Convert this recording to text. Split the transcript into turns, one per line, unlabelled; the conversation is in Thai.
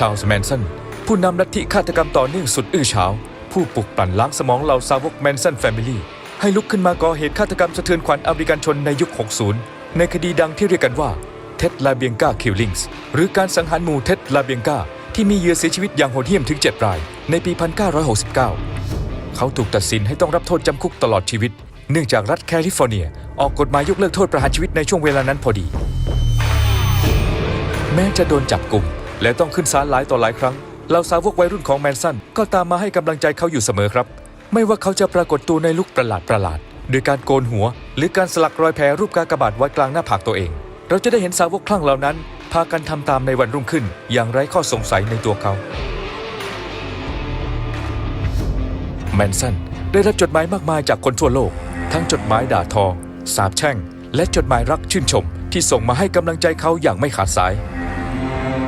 ชาลส์แมนสันผู้นำลัทธิฆาตกรรมต่อเนื่องสุดอื้อฉาว ผู้ปลุกปั่นล้างสมองเหล่าสาวกแมนสันแฟมิลี่ให้ลุกขึ้นมาก่อเหตุฆาตกรรมสะเทือนขวัญอเมริกันชนในยุค 60 ในคดีดังที่เรียกกันว่าเท็ดลาเบียงกาคิลลิงส์หรือการสังหารหมู่เท็ดลาเบียงกาที่มีเหยื่อเสียชีวิตอย่างโหดเหี้ยมถึง 7 ราย ในปี 1969 เขาถูกตัดสินให้ต้องรับโทษจำคุกตลอดชีวิต เนื่องจากรัฐแคลิฟอร์เนีย ออกกฎหมายยกเลิกโทษประหารชีวิตในช่วงเวลานั้นพอดี แม้จะโดนจับกลุ่ม และต้องขึ้นศาลหลายต่อหลายครั้งเหล่าสาวกวัยรุ่นของแมนสันก็ตามมาให้กำลังใจเขาอยู่เสมอครับ ไม่ว่าเขาจะปรากฏตัวในลุคประหลาดประหลาดๆโดยการโกนหัว หรือการสลักรอยแผลรูปกากบาทไว้กลางหน้าผากตัวเอง เราจะได้เห็นสาวกคลั่งเหล่านั้น พากันทำตามในวันรุ่งขึ้น อย่างไร้ข้อสงสัยในตัวเขาแมนสันได้รับจดหมายมากมายจากคนทั่วโลก ทั้งจดหมายด่าทอ สาบแช่ง และจดหมายรักชื่นชม ที่ส่งมาให้กำลังใจเขาอย่างไม่ขาดสาย